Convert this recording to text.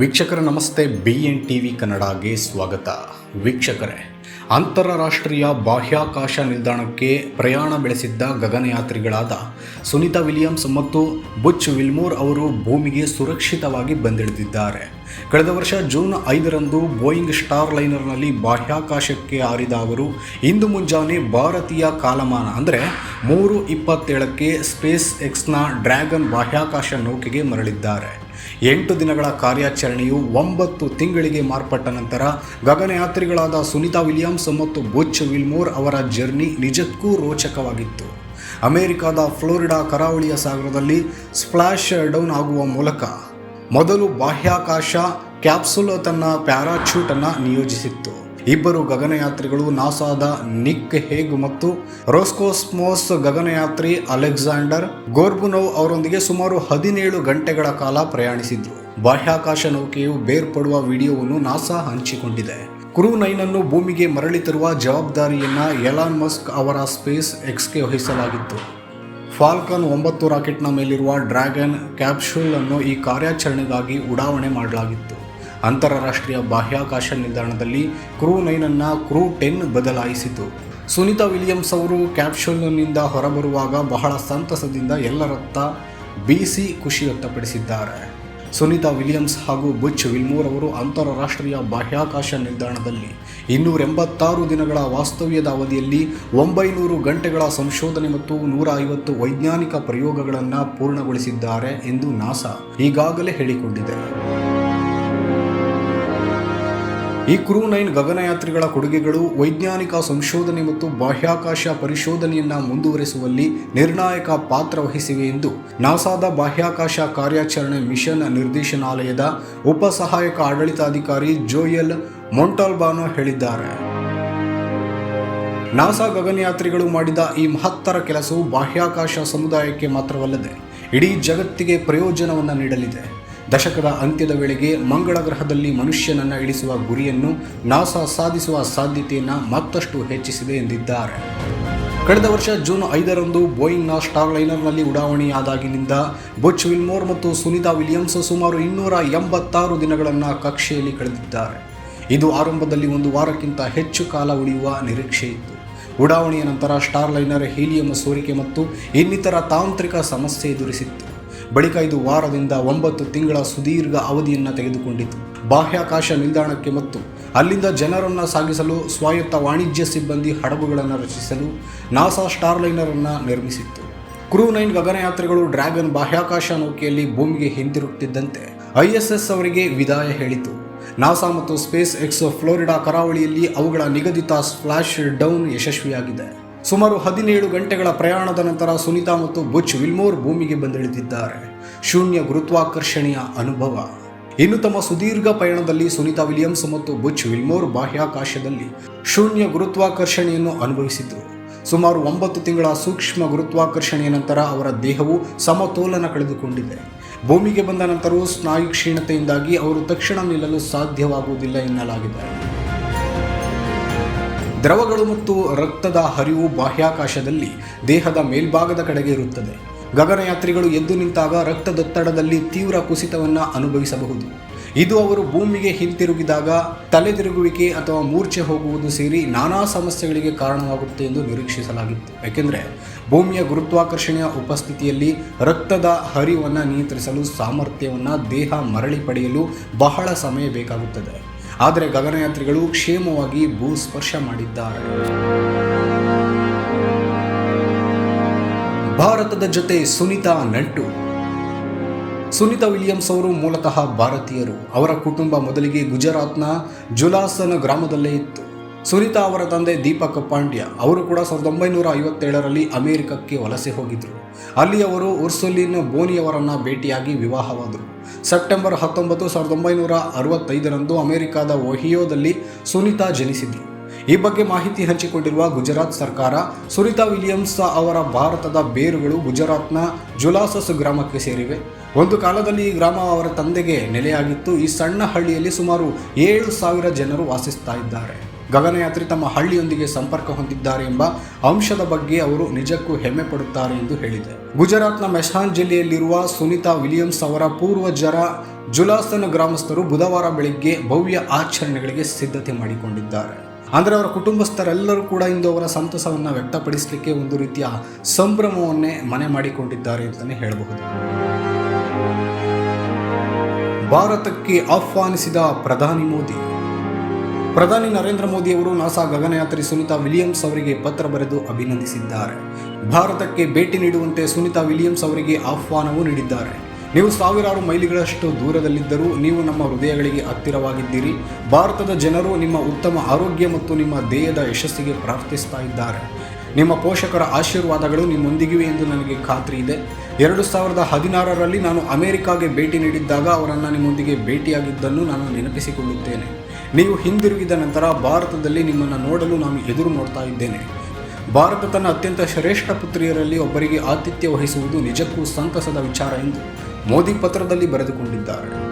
ವೀಕ್ಷಕರ, ನಮಸ್ತೆ. B N T V ಕನ್ನಡಗೆ ಸ್ವಾಗತ. ವೀಕ್ಷಕರೇ, ಅಂತಾರಾಷ್ಟ್ರೀಯ ಬಾಹ್ಯಾಕಾಶ ನಿಲ್ದಾಣಕ್ಕೆ ಪ್ರಯಾಣ ಬೆಳೆಸಿದ್ದ ಗಗನಯಾತ್ರಿಗಳಾದ ಸುನೀತಾ ವಿಲಿಯಮ್ಸ್ ಮತ್ತು ಬುಚ್ ವಿಲ್ಮೋರ್ ಅವರು ಭೂಮಿಗೆ ಸುರಕ್ಷಿತವಾಗಿ ಬಂದಿಳಿದಿದ್ದಾರೆ. ಕಳೆದ ವರ್ಷ ಜೂನ್ ಐದರಂದು ಬೋಯಿಂಗ್ ಸ್ಟಾರ್ ಲೈನರ್ನಲ್ಲಿ ಬಾಹ್ಯಾಕಾಶಕ್ಕೆ ಹಾರಿದ ಅವರು, ಇಂದು ಮುಂಜಾನೆ ಭಾರತೀಯ ಕಾಲಮಾನ, ಅಂದರೆ ಮೂರು ಇಪ್ಪತ್ತೇಳಕ್ಕೆ ಸ್ಪೇಸ್ ಎಕ್ಸ್ನ ಡ್ರ್ಯಾಗನ್ ಬಾಹ್ಯಾಕಾಶ ನೌಕೆಗೆ ಮರಳಿದ್ದಾರೆ. ಎಂಟು ದಿನಗಳ ಕಾರ್ಯಾಚರಣೆಯು ಒಂಬತ್ತು ತಿಂಗಳಿಗೆ ಮಾರ್ಪಟ್ಟ ನಂತರ ಗಗನಯಾತ್ರಿಗಳಾದ ಸುನಿತಾ ವಿಲಿಯಮ್ಸ್ ಮತ್ತು ಬುಚ್ ವಿಲ್ಮೋರ್ ಅವರ ಜರ್ನಿ ನಿಜಕ್ಕೂ ರೋಚಕವಾಗಿತ್ತು. ಅಮೆರಿಕದ ಫ್ಲೋರಿಡಾ ಕರಾವಳಿಯ ಸಾಗರದಲ್ಲಿ ಸ್ಪ್ಲಾಶ್ ಡೌನ್ ಆಗುವ ಮೂಲಕ ಮೊದಲು ಬಾಹ್ಯಾಕಾಶ ಕ್ಯಾಪ್ಸುಲ್ ತನ್ನ ಪ್ಯಾರಾಚೂಟನ್ನು ನಿಯೋಜಿಸಿತ್ತು. ಇಬ್ಬರು ಗಗನಯಾತ್ರಿಗಳು ನಾಸಾದ ನಿಕ್ ಹೇಗ್ ಮತ್ತು ರೋಸ್ಕೋಸ್ಮೋಸ್ ಗಗನಯಾತ್ರಿ ಅಲೆಕ್ಸಾಂಡರ್ ಗೋರ್ಬುನೋವ್ ಅವರೊಂದಿಗೆ ಸುಮಾರು ಹದಿನೇಳು ಗಂಟೆಗಳ ಕಾಲ ಪ್ರಯಾಣಿಸಿದ್ರು. ಬಾಹ್ಯಾಕಾಶ ನೌಕೆಯು ಬೇರ್ಪಡುವ ವಿಡಿಯೋವನ್ನು ನಾಸಾ ಹಂಚಿಕೊಂಡಿದೆ. ಕ್ರೂ ನೈನ್ ಅನ್ನು ಭೂಮಿಗೆ ಮರಳಿ ತರುವ ಜವಾಬ್ದಾರಿಯನ್ನು ಎಲಾನ್ ಮಸ್ಕ್ ಅವರ ಸ್ಪೇಸ್ ಎಕ್ಸ್ಗೆ ವಹಿಸಲಾಗಿತ್ತು. ಫಾಲ್ಕನ್ ಒಂಬತ್ತು ರಾಕೆಟ್ನ ಮೇಲಿರುವ ಡ್ರ್ಯಾಗನ್ ಕ್ಯಾಪ್ಸೂಲ್ ಅನ್ನು ಈ ಕಾರ್ಯಾಚರಣೆಗಾಗಿ ಉಡಾವಣೆ ಮಾಡಲಾಗಿತ್ತು. ಅಂತಾರಾಷ್ಟ್ರೀಯ ಬಾಹ್ಯಾಕಾಶ ನಿಲ್ದಾಣದಲ್ಲಿ ಕ್ರೂ ನೈನನ್ನು ಕ್ರೂ ಟೆನ್ ಬದಲಾಯಿಸಿತು. ಸುನೀತಾ ವಿಲಿಯಮ್ಸ್ ಅವರು ಕ್ಯಾಪ್ಸೂಲ್ನಿಂದ ಹೊರಬರುವಾಗ ಬಹಳ ಸಂತಸದಿಂದ ಎಲ್ಲರತ್ತ ಬೀಸಿ ಖುಷಿ ವ್ಯಕ್ತಪಡಿಸಿದ್ದಾರೆ. ಸುನಿತಾ ವಿಲಿಯಮ್ಸ್ ಹಾಗೂ ಬುಚ್ ವಿಲ್ಮೋರ್ ಅವರು ಅಂತಾರಾಷ್ಟ್ರೀಯ ಬಾಹ್ಯಾಕಾಶ ನಿಲ್ದಾಣದಲ್ಲಿ ಇನ್ನೂರ ಎಂಬತ್ತಾರು ದಿನಗಳ ವಾಸ್ತವ್ಯದ ಅವಧಿಯಲ್ಲಿ ಒಂಬೈನೂರು ಗಂಟೆಗಳ ಸಂಶೋಧನೆ ಮತ್ತು ನೂರ ಐವತ್ತು ವೈಜ್ಞಾನಿಕ ಪ್ರಯೋಗಗಳನ್ನು ಪೂರ್ಣಗೊಳಿಸಿದ್ದಾರೆ ಎಂದು ನಾಸಾ ಈಗಾಗಲೇ ಹೇಳಿಕೊಂಡಿದೆ. ಈ ಕ್ರೂ ನೈನ್ ಗಗನಯಾತ್ರಿಗಳ ಕೊಡುಗೆಗಳು ವೈಜ್ಞಾನಿಕ ಸಂಶೋಧನೆ ಮತ್ತು ಬಾಹ್ಯಾಕಾಶ ಪರಿಶೋಧನೆಯನ್ನು ಮುಂದುವರಿಸುವಲ್ಲಿ ನಿರ್ಣಾಯಕ ಪಾತ್ರ ವಹಿಸಿವೆ ಎಂದು ನಾಸಾದ ಬಾಹ್ಯಾಕಾಶ ಕಾರ್ಯಾಚರಣೆ ಮಿಷನ್ ನಿರ್ದೇಶನಾಲಯದ ಉಪ ಸಹಾಯಕ ಆಡಳಿತಾಧಿಕಾರಿ ಜೋಯಲ್ ಮೊಂಟಾಲ್ಬಾನೋ ಹೇಳಿದ್ದಾರೆ. ನಾಸಾ ಗಗನಯಾತ್ರಿಗಳು ಮಾಡಿದ ಈ ಮಹತ್ತರ ಕೆಲಸವು ಬಾಹ್ಯಾಕಾಶ ಸಮುದಾಯಕ್ಕೆ ಮಾತ್ರವಲ್ಲದೆ ಇಡೀ ಜಗತ್ತಿಗೆ ಪ್ರಯೋಜನವನ್ನು ನೀಡಲಿದೆ. ದಶಕದ ಅಂತ್ಯದ ವೇಳೆಗೆ ಮಂಗಳ ಗ್ರಹದಲ್ಲಿ ಮನುಷ್ಯನನ್ನು ಇಳಿಸುವ ಗುರಿಯನ್ನು ನಾಸಾ ಸಾಧಿಸುವ ಸಾಧ್ಯತೆಯನ್ನು ಮತ್ತಷ್ಟು ಹೆಚ್ಚಿಸಿದೆ ಎಂದಿದ್ದಾರೆ. ಕಳೆದ ವರ್ಷ ಜೂನ್ ಐದರಂದು ಬೋಯಿಂಗ್ನ ಸ್ಟಾರ್ ಲೈನರ್ನಲ್ಲಿ ಉಡಾವಣೆಯಾದಾಗಿನಿಂದ ಬುಚ್ ವಿಲ್ಮೋರ್ ಮತ್ತು ಸುನಿತಾ ವಿಲಿಯಮ್ಸ್ ಸುಮಾರು ಇನ್ನೂರ ಎಂಬತ್ತಾರು ದಿನಗಳನ್ನು ಕಕ್ಷೆಯಲ್ಲಿ ಕಳೆದಿದ್ದಾರೆ. ಇದು ಆರಂಭದಲ್ಲಿ ಒಂದು ವಾರಕ್ಕಿಂತ ಹೆಚ್ಚು ಕಾಲ ಉಳಿಯುವ ನಿರೀಕ್ಷೆ ಇತ್ತು. ಉಡಾವಣೆಯ ನಂತರ ಸ್ಟಾರ್ ಲೈನರ್ ಹೀಲಿಯಂ ಸೋರಿಕೆ ಮತ್ತು ಇನ್ನಿತರ ತಾಂತ್ರಿಕ ಸಮಸ್ಯೆ ಎದುರಿಸಿತ್ತು. ಬಳಿಕ ಇದು ವಾರದಿಂದ ಒಂಬತ್ತು ತಿಂಗಳ ಸುದೀರ್ಘ ಅವಧಿಯನ್ನು ತೆಗೆದುಕೊಂಡಿತು. ಬಾಹ್ಯಾಕಾಶ ನಿಲ್ದಾಣಕ್ಕೆ ಮತ್ತು ಅಲ್ಲಿಂದ ಜನರನ್ನು ಸಾಗಿಸಲು ಸ್ವಾಯತ್ತ ವಾಣಿಜ್ಯ ಸಿಬ್ಬಂದಿ ಹಡಗುಗಳನ್ನು ರಚಿಸಲು ನಾಸಾ ಸ್ಟಾರ್ಲೈನರ್ ಅನ್ನು ನಿರ್ಮಿಸಿತ್ತು. ಕ್ರೂ ನೈನ್ ಗಗನಯಾತ್ರಿಗಳು ಡ್ರ್ಯಾಗನ್ ಬಾಹ್ಯಾಕಾಶ ನೌಕೆಯಲ್ಲಿ ಭೂಮಿಗೆ ಹಿಂತಿರುಗುತ್ತಿದ್ದಂತೆ ಐಎಸ್ಎಸ್ ಅವರಿಗೆ ವಿದಾಯ ಹೇಳಿತು. ನಾಸಾ ಮತ್ತು ಸ್ಪೇಸ್ ಎಕ್ಸ್ ಫ್ಲೋರಿಡಾ ಕರಾವಳಿಯಲ್ಲಿ ಅವುಗಳ ನಿಗದಿತ ಸ್ಪ್ಲಾಶ್ ಡೌನ್ ಯಶಸ್ವಿಯಾಗಿದೆ. ಸುಮಾರು ಹದಿನೇಳು ಗಂಟೆಗಳ ಪ್ರಯಾಣದ ನಂತರ ಸುನಿತಾ ಮತ್ತು ಬುಚ್ ವಿಲ್ಮೋರ್ ಭೂಮಿಗೆ ಬಂದಿಳಿದಿದ್ದಾರೆ. ಶೂನ್ಯ ಗುರುತ್ವಾಕರ್ಷಣೆಯ ಅನುಭವ. ಇನ್ನು ತಮ್ಮ ಸುದೀರ್ಘ ಪಯಣದಲ್ಲಿ ಸುನಿತಾ ವಿಲಿಯಮ್ಸ್ ಮತ್ತು ಬುಚ್ ವಿಲ್ಮೋರ್ ಬಾಹ್ಯಾಕಾಶದಲ್ಲಿ ಶೂನ್ಯ ಗುರುತ್ವಾಕರ್ಷಣೆಯನ್ನು ಅನುಭವಿಸಿದ್ರು. ಸುಮಾರು ಒಂಬತ್ತು ತಿಂಗಳ ಸೂಕ್ಷ್ಮ ಗುರುತ್ವಾಕರ್ಷಣೆಯ ನಂತರ ಅವರ ದೇಹವು ಸಮತೋಲನ ಕಳೆದುಕೊಂಡಿದೆ. ಭೂಮಿಗೆ ಬಂದ ನಂತರವೂ ಸ್ನಾಯು ಕ್ಷೀಣತೆಯಿಂದಾಗಿ ಅವರು ತಕ್ಷಣ ನಿಲ್ಲಲು ಸಾಧ್ಯವಾಗುವುದಿಲ್ಲ ಎನ್ನಲಾಗಿದೆ. ದ್ರವಗಳು ಮತ್ತು ರಕ್ತದ ಹರಿವು ಬಾಹ್ಯಾಕಾಶದಲ್ಲಿ ದೇಹದ ಮೇಲ್ಭಾಗದ ಕಡೆಗೆ ಇರುತ್ತದೆ. ಗಗನಯಾತ್ರಿಗಳು ಎದ್ದು ನಿಂತಾಗ ರಕ್ತದೊತ್ತಡದಲ್ಲಿ ತೀವ್ರ ಕುಸಿತವನ್ನು ಅನುಭವಿಸಬಹುದು. ಇದು ಅವರು ಭೂಮಿಗೆ ಹಿಂತಿರುಗಿದಾಗ ತಲೆ ತಿರುಗುವಿಕೆ ಅಥವಾ ಮೂರ್ಛೆ ಹೋಗುವುದು ಸೇರಿ ನಾನಾ ಸಮಸ್ಯೆಗಳಿಗೆ ಕಾರಣವಾಗುತ್ತೆ ಎಂದು ನಿರೀಕ್ಷಿಸಲಾಗಿತ್ತು. ಏಕೆಂದರೆ ಭೂಮಿಯ ಗುರುತ್ವಾಕರ್ಷಣೆಯ ಉಪಸ್ಥಿತಿಯಲ್ಲಿ ರಕ್ತದ ಹರಿವನ್ನು ನಿಯಂತ್ರಿಸಲು ಸಾಮರ್ಥ್ಯವನ್ನು ದೇಹ ಮರಳಿ ಪಡೆಯಲು ಬಹಳ ಸಮಯ ಬೇಕಾಗುತ್ತದೆ. ಆದರೆ ಗಗನಯಾತ್ರಿಗಳು ಕ್ಷೇಮವಾಗಿ ಭೂ ಸ್ಪರ್ಶ ಮಾಡಿದ್ದಾರೆ. ಭಾರತದ ಜೊತೆ ಸುನಿತಾ ನಂಟು. ಸುನಿತಾ ವಿಲಿಯಮ್ಸ್ ಅವರು ಮೂಲತಃ ಭಾರತೀಯರು. ಅವರ ಕುಟುಂಬ ಮೊದಲಿಗೆ ಗುಜರಾತ್ನ ಜುಲಾಸನ ಗ್ರಾಮದಲ್ಲೇ ಇತ್ತು. ಸುನೀತಾ ಅವರ ತಂದೆ ದೀಪಕ್ ಪಾಂಡ್ಯ, ಅವರು ಕೂಡ ಸಾವಿರದ ಒಂಬೈನೂರ ಐವತ್ತೇಳರಲ್ಲಿ ಅಮೆರಿಕಕ್ಕೆ ವಲಸೆ ಹೋಗಿದ್ದರು ಅಲ್ಲಿ ಅವರು ಉರ್ಸುಲಿನ್ ಬೋನಿಯವರನ್ನು ಭೇಟಿಯಾಗಿ ವಿವಾಹವಾದರು. ಸೆಪ್ಟೆಂಬರ್ ಹತ್ತೊಂಬತ್ತು ಸಾವಿರದ ಒಂಬೈನೂರ ಅರವತ್ತೈದರಂದು ಅಮೆರಿಕದ ಒಹಿಯೋದಲ್ಲಿ ಸುನೀತಾ ಜನಿಸಿದರು. ಈ ಬಗ್ಗೆ ಮಾಹಿತಿ ಹಂಚಿಕೊಂಡಿರುವ ಗುಜರಾತ್ ಸರ್ಕಾರ ಸುನೀತಾ ವಿಲಿಯಮ್ಸ್ ಅವರ ಭಾರತದ ಬೇರುಗಳು ಗುಜರಾತ್ನ ಜುಲಾಸಸ್ ಗ್ರಾಮಕ್ಕೆ ಸೇರಿವೆ. ಒಂದು ಕಾಲದಲ್ಲಿ ಈ ಗ್ರಾಮ ಅವರ ತಂದೆಗೆ ನೆಲೆಯಾಗಿತ್ತು. ಈ ಸಣ್ಣ ಹಳ್ಳಿಯಲ್ಲಿ ಸುಮಾರು ಏಳು ಸಾವಿರ ಜನರು ವಾಸಿಸ್ತಾ ಇದ್ದಾರೆ. ಗಗನಯಾತ್ರಿ ತಮ್ಮ ಹಳ್ಳಿಯೊಂದಿಗೆ ಸಂಪರ್ಕ ಹೊಂದಿದ್ದಾರೆ ಎಂಬ ಅಂಶದ ಬಗ್ಗೆ ಅವರು ನಿಜಕ್ಕೂ ಹೆಮ್ಮೆ ಪಡುತ್ತಾರೆ ಎಂದು ಹೇಳಿದೆ ಗುಜರಾತ್ನ ಮೆಹಾನ್ ಜಿಲ್ಲೆಯಲ್ಲಿರುವ ಸುನಿತಾ ವಿಲಿಯಮ್ಸ್ ಅವರ ಪೂರ್ವಜರ ಜುಲಾಸನ ಗ್ರಾಮಸ್ಥರು ಬುಧವಾರ ಬೆಳಿಗ್ಗೆ ಭವ್ಯ ಆಚರಣೆಗಳಿಗೆ ಸಿದ್ಧತೆ ಮಾಡಿಕೊಂಡಿದ್ದಾರೆ. ಅಂದರೆ ಅವರ ಕುಟುಂಬಸ್ಥರೆಲ್ಲರೂ ಕೂಡ ಇಂದು ಅವರ ಸಂತಸವನ್ನು ವ್ಯಕ್ತಪಡಿಸಲಿಕ್ಕೆ ಒಂದು ರೀತಿಯ ಸಂಭ್ರಮವನ್ನೇ ಮನೆ ಮಾಡಿಕೊಂಡಿದ್ದಾರೆ ಅಂತಲೇ ಹೇಳಬಹುದು. ಭಾರತಕ್ಕೆ ಆಹ್ವಾನಿಸಿದ ಪ್ರಧಾನಿ ಮೋದಿ ಪ್ರಧಾನಿ ನರೇಂದ್ರ ಮೋದಿ ಅವರು ನಾಸಾ ಗಗನಯಾತ್ರಿ ಸುನಿತಾ ವಿಲಿಯಮ್ಸ್ ಅವರಿಗೆ ಪತ್ರ ಬರೆದು ಅಭಿನಂದಿಸಿದ್ದಾರೆ. ಭಾರತಕ್ಕೆ ಭೇಟಿ ನೀಡುವಂತೆ ಸುನಿತಾ ವಿಲಿಯಮ್ಸ್ ಅವರಿಗೆ ಆಹ್ವಾನವೂ ನೀಡಿದ್ದಾರೆ. ನೀವು ಸಾವಿರಾರು ಮೈಲಿಗಳಷ್ಟು ದೂರದಲ್ಲಿದ್ದರೂ ನೀವು ನಮ್ಮ ಹೃದಯಗಳಿಗೆ ಹತ್ತಿರವಾಗಿದ್ದೀರಿ. ಭಾರತದ ಜನರು ನಿಮ್ಮ ಉತ್ತಮ ಆರೋಗ್ಯ ಮತ್ತು ನಿಮ್ಮ ದೇಹದ ಯಶಸ್ಸಿಗೆ ಪ್ರಾರ್ಥಿಸ್ತಾ ಇದ್ದಾರೆ. ನಿಮ್ಮ ಪೋಷಕರ ಆಶೀರ್ವಾದಗಳು ನಿಮ್ಮೊಂದಿಗಿವೆ ಎಂದು ನನಗೆ ಖಾತ್ರಿ ಇದೆ. ಎರಡು ಸಾವಿರದ ಹದಿನಾರರಲ್ಲಿ ನಾನು ಅಮೆರಿಕಾಗೆ ಭೇಟಿ ನೀಡಿದ್ದಾಗ ಅವರನ್ನು ನಿಮ್ಮೊಂದಿಗೆ ಭೇಟಿಯಾಗಿದ್ದನ್ನು ನಾನು ನೆನಪಿಸಿಕೊಳ್ಳುತ್ತೇನೆ. ನೀವು ಹಿಂದಿರುಗಿದ ನಂತರ ಭಾರತದಲ್ಲಿ ನಿಮ್ಮನ್ನು ನೋಡಲು ನಾನು ಎದುರು ನೋಡ್ತಾ ಇದ್ದೇನೆ. ಭಾರತ ತನ್ನ ಅತ್ಯಂತ ಶ್ರೇಷ್ಠ ಪುತ್ರಿಯರಲ್ಲಿ ಒಬ್ಬರಿಗೆ ಆತಿಥ್ಯ ವಹಿಸುವುದು ನಿಜಕ್ಕೂ ಸಂತಸದ ವಿಚಾರ ಎಂದು ಮೋದಿ ಪತ್ರದಲ್ಲಿ ಬರೆದುಕೊಂಡಿದ್ದಾರೆ.